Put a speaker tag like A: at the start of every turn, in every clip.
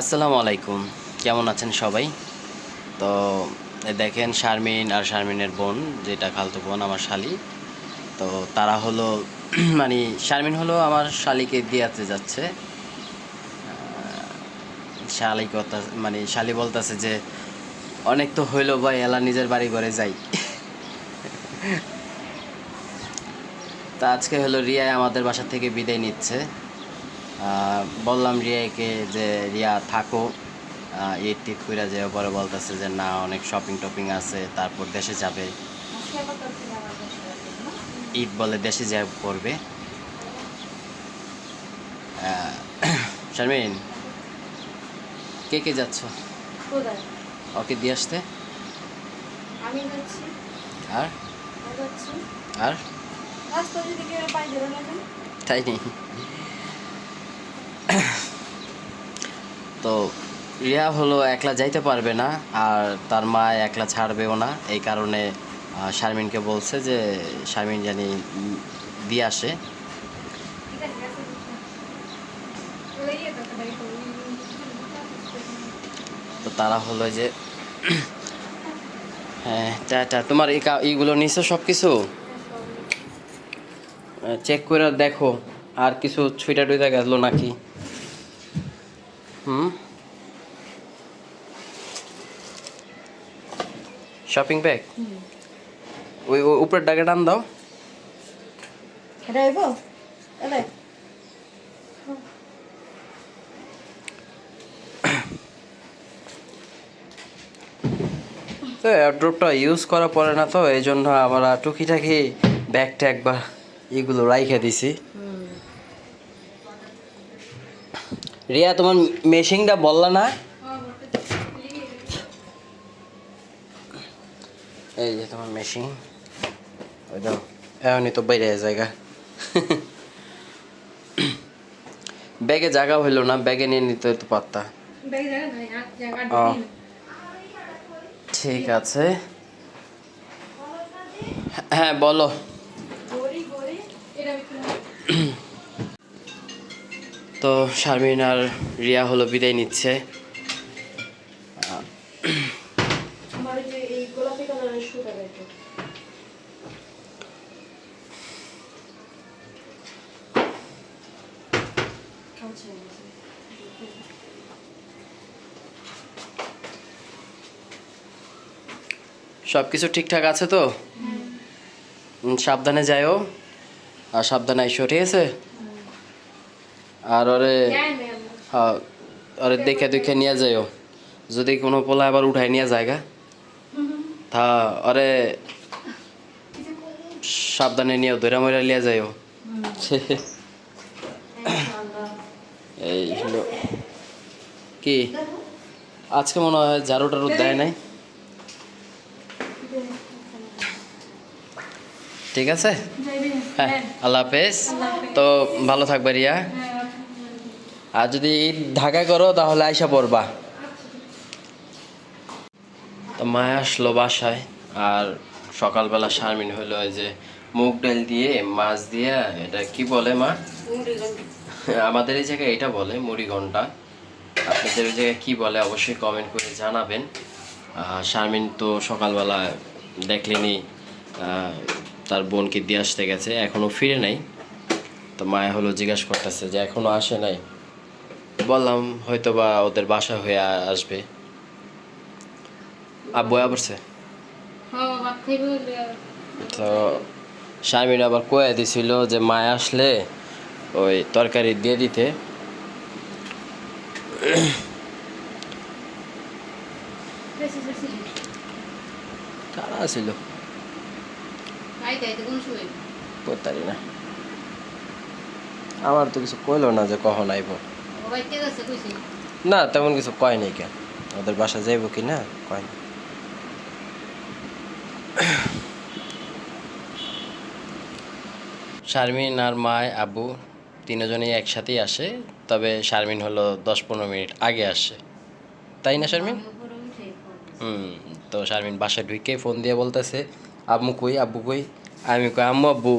A: আসসালামু আলাইকুম। কেমন আছেন সবাই? তো দেখেন শারমিন আর শারমিনের বোন, যেটা খালতো বোন, আমার শালি। তো, তারা হলো মানে শারমিন হলো আমার শালিকে দিয়াতে যাচ্ছে। শালি কথা মানে শালি বলতেছে যে, অনেক তো হইল ভাই, এলা নিজের বাড়ি ঘরে যাই। তা আজকে হলো রিয়ায় আমাদের বাসা থেকে বিদায় নিচ্ছে। বললাম রিয়াকে যে রিয়া থাকো। ঈদ টিদ করে যে পরে বলতেছে যে না অনেক শপিং টপিং আছে তারপর দেশে যাবে। ঈদ বলে দেশে যা করবে। শারমিন কে কে যাচ্ছ? ওকে দিয়ে আসতে। আর? আর? তাই নেই তো রিয়া হলো একলা যাইতে পারবে না আর তার মা একলা ছাড়বেও না। এই কারণে শারমিনকে বলছে যে শারমিন জানি দিয়ে আসে।
B: তো,
A: তারা হলো যে হ্যাঁ টাটা। তোমার এইগুলো নিছো সব কিছু চেক করে দেখো আর কিছু ছুইটা টুইটা গেলো নাকি? শপিং ব্যাগ
B: হুম।
A: ওই উপরের ডাকে টান দাও? তো এয়ারড্রপটা ইউজ করা পড়ে না তো এই জন্য আমরা টুকিটাকি ব্যাগটা বা এগুলো রাইখে দিছি
B: হুম।
A: রিয়া তোমার মেশিনটা বললা না? এই যে তোমার মেশিন। ওই দাও। এমনই তো বাইরে জায়গা। ব্যাগে জায়গা হইল না ব্যাগে নিয়ে নিতে তো পারতা ও। ঠিক আছে। হ্যাঁ বলো। তো শারমিন আর রিয়া হলো বিদায় নিচ্ছে। সব কিছু ঠিকঠাক আছে তো? উম, সাবধানে যাইও। আর সাবধানে আইসো ঠিক আছে? আর ওরে হ্যাঁ ওরে দেখে দেখে নিয়ে যাইও। যদি কোনো পোলা আবার উঠাই নিয়ে জায়গা তা ওরে সাবধানে নিয়েও দৈরা ময়রা নিয়ে যাইও। এই হলো কি? আজকে মনে হয় ঝাড়ু টাড়ু দেয় নাই। ঠিক আছে? হ্যাঁ আল্লাহ হাফেজ। তো ভালো থাকবে রিয়া। আর যদি ঢাকা করো তাহলে আইসা পড়বা। তো মায় আসলো বাসায় আর সকালবেলা শারমিন হলো ওই যে মুগ ডাল দিয়ে মাছ দিয়ে এটা কি বলে মা? আমাদের এই জায়গায় এটা বলে মুড়ি ঘণ্টা আপনাদের ওই জায়গায় কী বলে অবশ্যই কমেন্ট করে জানাবেন। শারমিন তো সকালবেলা দেখলেনি তার বোনকে দিয়ে আসতে গেছে এখনও ফিরে নাই। তো মায়া হলো জিজ্ঞাসা করতেছে যে এখনও আসে নাই। বললাম হয়তো বা ওদের বাসা হয়ে আসবে। আব্বু আবরছে
B: হ্যাঁ
A: তো শারমিন আবার কয়ে দিছিল যে মায় আসলে ওই তরকারি দিয়ে দিতে। কারা ছিল না। আমার তো কিছু কইলো না যে কখন আইব। না তেমন কিছু কয় নাই কেন ওদের বাসা যাইব কি না কয় না। শারমিন আর মায় আব্বু তিনজনেই একসাথেই আসে তবে শারমিন হলো দশ পনেরো মিনিট আগে আসে। তাই না শারমিন? হুম তো শারমিন বাসায় ঢুকে ফোন দিয়ে বলতেছে আম্মু কই আব্বু কই? আমি কই আম্মু আব্বু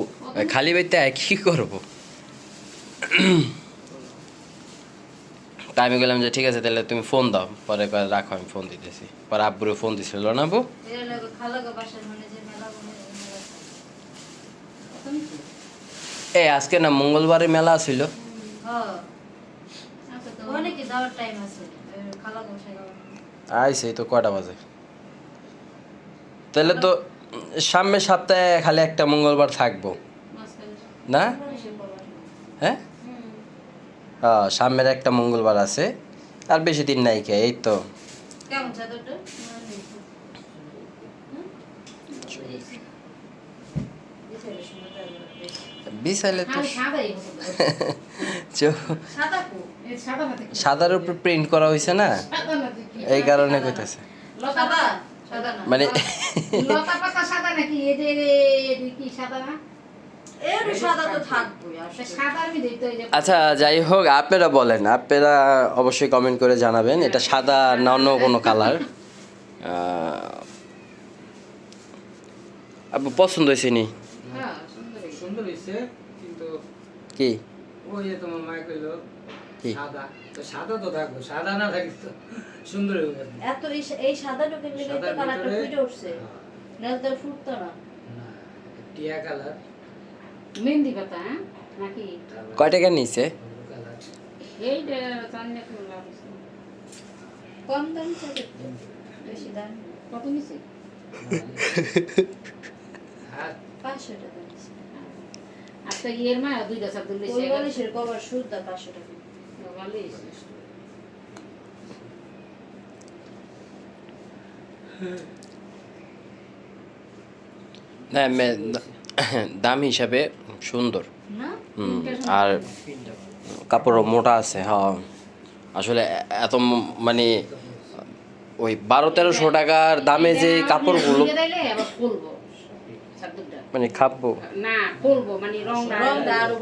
A: খালি বাইতে আয় কি করব? তাই আমি বললাম যে ঠিক আছে তাহলে তুমি ফোন দাও। পরে রাখো আমি ফোন দিতেছি। পরে আব্বুরে ফোন দিছিল না আব্বু? এই আজকে না মঙ্গলবারে মেলা ছিল।
C: হ্যাঁ
B: আচ্ছা তো
A: আইসে তো কয়টা বাজে? তাহলে তো সামনের সপ্তাহে খালি একটা মঙ্গলবার থাকব। না? হ্যাঁ? সামনের একটা মঙ্গলবার আছে আর বেশি দিন নাই কে এই তো বিশালে তো? সাদার উপর প্রিন্ট করা হয়েছে না? এই কারণে কইতেছে মানে
B: লতা পাতা সাদা নাকি কি সাদা না
A: আচ্ছা যাই হোক আপনারা বলেন। আপনারা অবশ্যই কমেন্ট করে জানাবেন। এটা সাদা না অন্য কোনো কালার আপু পছন্দ হয়েছে নি?
B: হ্যাঁ
A: কি?
D: ওই যে তোমার মায় কইলো সাদা। তো সাদা তো থাকব সাদা না থাকলে তো সুন্দর হয়ে
C: এত এই এই সাদা টোকেন লেগে তো কালারটা ফুটে উঠছে। নাহলে তো ফুটতো না।
D: না টিয়া কালার
B: মেহেন্দি পাতা হ্যাঁ নাকি
A: কয় টাকা নিছে
B: এইটা কোনো লাভ।
C: কম দাম বেশি দাম
B: কত নিছে
C: পাঁচশো টাকা
B: আর ইয়ের মা দুইটা চাদর লইছে
C: ওই বালিশের কভার সুদ্ধা পাঁচশো টাকা
A: না মে- দাম হিসাবে সুন্দর। হুম, আর কাপড়ও মোটা আছে হ্যাঁ। আসলে এত মানে ওই বারো তেরোশো টাকার দামে যে কাপড়গুলো মানে খাব?
B: মানে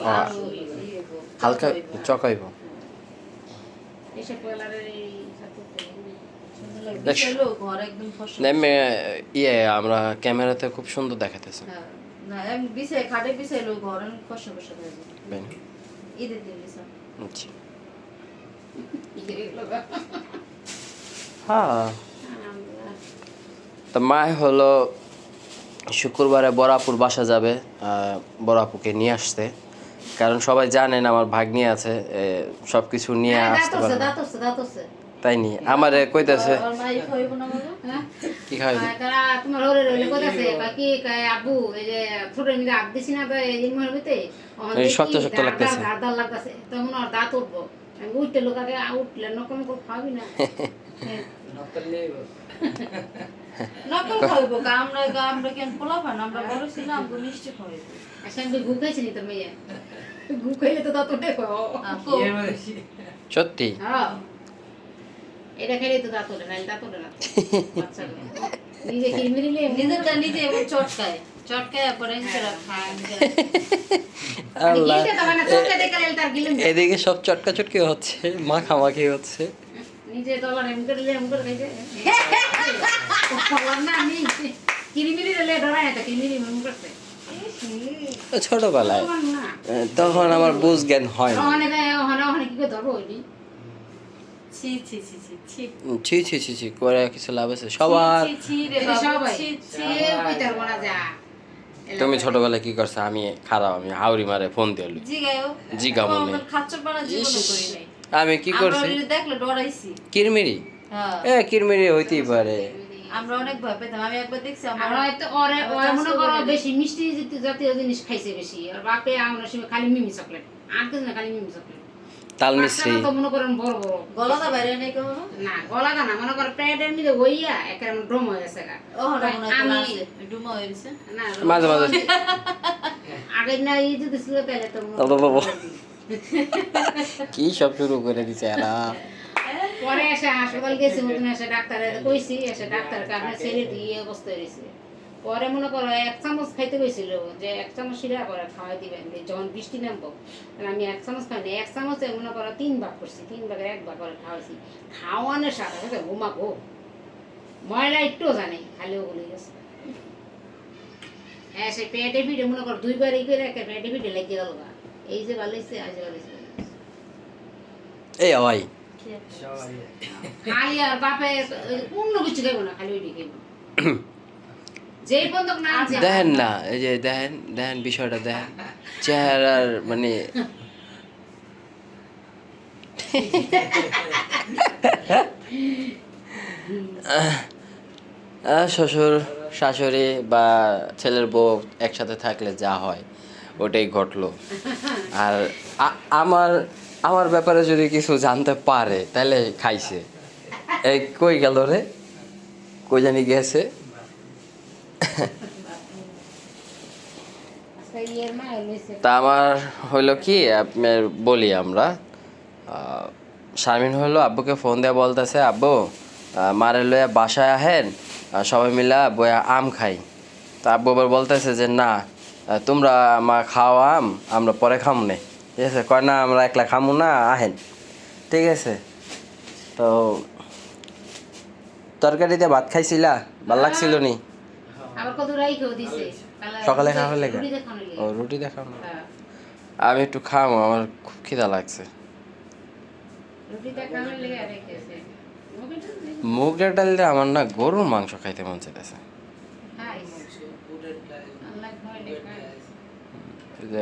A: হ্যাঁ। হালকা চকাইব। ইয়ে আমরা ক্যামেরাতে খুব সুন্দর দেখাতেছে।
C: হ্যাঁ। না, বিছাই, খাটে ঘর। ঈদের দিন।
A: আচ্ছা। হ্যাঁ। তো মায় হলো শুক্রবারে বরাপুর বাসা যাবে আহ, বরাপুকে নিয়ে আসতে। কারণ সবাই জানেন আমার ভাগ্নি আছে সব কিছু নিয়ে
B: হ্যাঁ,
A: আসতে পারে তাই নি? আমারে কইতেছে
C: আর?
A: কি খাইবি
B: তারা তোমার হরে রইলে কইতাছে, কয় কি, কয় আব্বু, এই যে ছোটোর মধ্যে দিছি না তো এই ভিতরে,
A: এই
B: থেকে
A: শক্ত শক্ত লাগতেছে।
B: দাঁত- দাঁত লাগতেছে। তখন ওর দাঁত উঠবো। আমি উঠতে লোকাকে উঠলে নকম করে খাবি না।
D: নকল
C: খাইবো, আমরা কেন পোলাপান? আমরা বড় ছিলাম, আমগো মিষ্টি খাইবো।
B: আর নি তোর মেয়ে তো দাঁত উঠে
C: তো,
D: মধ্যে
A: সত্যি
B: হ্যাঁ। এটা খেলে তো দাঁত ওঠে না দাঁত ওঠে না নিজে
C: নিজেরটা নিজে চটকায়।
A: এদিকে সব চটকা চটকি হচ্ছে মাখামাখি হচ্ছে।
B: নিজে তো আবার এম করে এম করে খাইছে। না আমি কিরিমিরি দিলে ডরাই না তো এম করতে।
A: ছোটবেলায়।
B: তখন
A: আমার বুঝ জ্ঞান হয় না।
B: কি করে
C: ছি, ছি, ছি, ছি, ছি।
A: ছি ছি ছি ছি করে কিছু লাভ আছে। সবার তুমি ছোটবেলায় কি করছ? আমি খারাপ আমি হাউরি মারে ফোন দিয়ে লই।
C: জিগায়ও।
A: জিগাবো
C: ও,
A: নে।
C: আমার খাচ্চরপানা জীবনেও করি নাই।
A: আমি কি
C: আমরা
A: করছি? কিরমিরি?
C: হ্যাঁ।
A: এ কিরমিরি হইতেই পারে।
C: আমরা অনেক ভয় পেতাম। আমি একবার দেখছি আমার
B: হয়তো ওরে ওরে মনে করো বেশি মিষ্টি জাতীয়- জাতীয় জিনিস খাইছে বেশি। আর বাপে আমরা সময় খালি মিমি চকলেট। আর কিছু না খালি মিমি চকলেট।
A: তাল মিশ্রি
B: তো মনে করেন বড় বড়।
C: গলাটা বাইরে নেই
B: না গলা না মনে করো প্যাডের মধ্যে হইয়া ড্রম হয়ে গেছে গা।
C: ও না
B: আমি
C: হয়ে গেছে।
B: না
A: মাঝে মাঝে।
B: আগে না এই যদি ছিল তাহলে তো মনে
A: বাবা। কি সব শুরু করে দিছে এরা?
B: পরে এসে হাসপাতাল গেছি ওখানে এসে ডাক্তারে কইছি এসে ডাক্তার কারণে ছেড়ে দিয়ে এই অবস্থা হয়েছে পরে মনে করো এক চামচ খাইতে কইছিল যে এক চামচ সিরা করে খাওয়াই দিবেন যখন বৃষ্টি নামবো তাহলে আমি এক চামচ খাইনি এক চামচে মনে করো তিন ভাগ করছি তিন ভাগের এক ভাগ করে খাওয়াইছি। খাওয়ানোর সাথে সাথে ঘুমা গো। ময়লা একটুও জানে খালি ওগুলো গেছে। হ্যাঁ সে পেটে পিঠে মনে করো দুইবার এই করে একটা পেটে পিঠে লেগে গেল গা। এই যে ভালো হয়েছে আজ ভালো হয়েছে
A: এই আওয়াই
B: খালি আর বাপে অন্য কিছু খাইবো না খালি ওইটি খাইবো যেই পর্যন্ত না আনছে
A: দেখেন না এই যে দেখেন দেখেন বিষয়টা দেখেন। চেহারার মানে শ্বশুর শাশুড়ি বা ছেলের বউ একসাথে থাকলে যা হয় ওটাই ঘটলো। আর আমার আমার ব্যাপারে যদি কিছু জানতে পারে তাহলে খাইছে। এই কই গেল রে? কই জানি গেছে
B: আজকে ইয়ের মা লইছে
A: তা আমার হইল কি বলি আমরা শারমিন হইল আব্বুকে ফোন দিয়ে বলতেছে, আব্বু মারে লইয়া বাসায় আহেন সবাই মিলা বয়া আম খাই। তা আব্বু আবার বলতেছে যে, না তোমরা মা খাও আম, আমরা পরে খামু নে। ঠিক আছে, কয়, না, আমরা একলা খামু না, আহেন। ঠিক আছে, তো তরকারি দিয়ে ভাত খাইছিলা? ভালো লাগছিল নি?
B: আবার কত রাইখেও দিছে
A: সকালে খাওয়ার লেগে? ও রুটি দেখাও
B: হ্যাঁ,
A: আমি একটু খামো আমার খুব খিদা লাগছে
B: রুটি দেখানোর লেগে আর রেখেছে মুখে তো নেই।
A: মুগ ডাল দিয়ে আমার না গরুর মাংস খাইতে মন চাইতেছে। যে